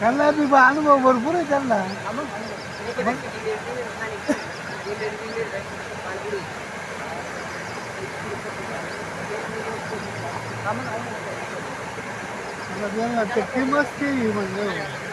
त्यांना बी अनुभव भरपूर आहे त्यांना त्यांना म्हणजे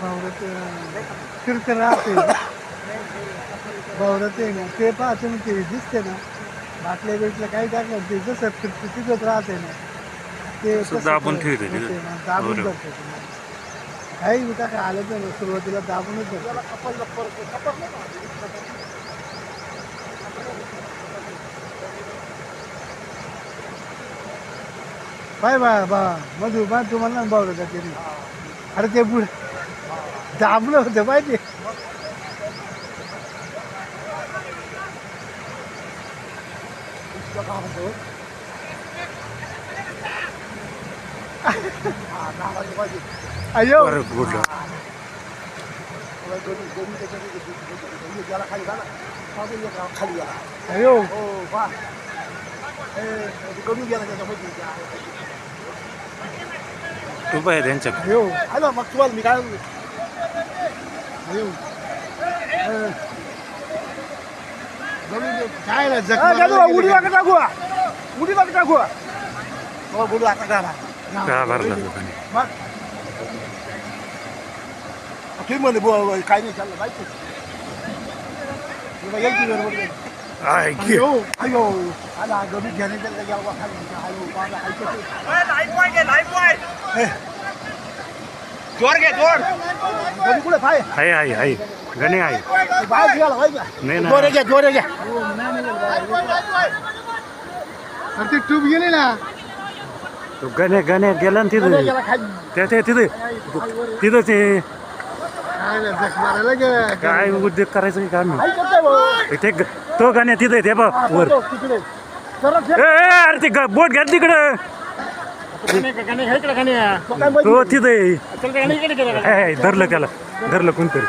भावरत फिरत राहते भावरत आहे ना ते पाहतो ना ते दिसते ना बाटल्या बिटल्या काही टाकलं ते जसं फिरते तिथंच राहते ना ते तसं तसं दाबून ते- ठेवते होते तिथं. ना, दाबून बरोबर. काही बी काय आलं तर सुरुवातीला दाबूनच पाय बा बा मधू बा तुम्हाला बावलं का तरी अरे ते पुढे दाबलं होतं पाहिजे Thank you. अयो. बरं कुठलं अयो. उभं आहे त्यांच्याकडे अयो. आलो मग तुम्हाला मी काय अयो. काय ना उडी वाका टाकू उडी वाका टाकू हो. बोलू आता घाला का भरला लोकांनी तुम्ही म्हणे बुवा काय नाही चाललं माहिती तुला बरोबर. आहे की आला गमी आवा खाली आयो जोर घे जोर गमी कुठे पाय आहे आहे आहे गणे आहे बाहेर गेला नाही ना. जोरे घ्या जोरे घ्या अरे ती ट्यूब गेली ना तो गणे गणे गेला ना तिथं. गेला खाली. त्या त्या तिथं. तिथं ते काय ना जख मारायला गे काय उद्योग करायचं की काम काय करताय भाऊ? ते ग- तो गाण्या तिथं आहे, ते बघ वर. तो तिकडे. जरा ए, ए, अरे ते ग- बोट घ्या तिकडं. तो काय तो तिथं नाही धरलं त्याला. धरलं कोणतरी.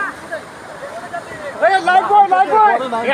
ए, लाइट बॉय लाइट बॉय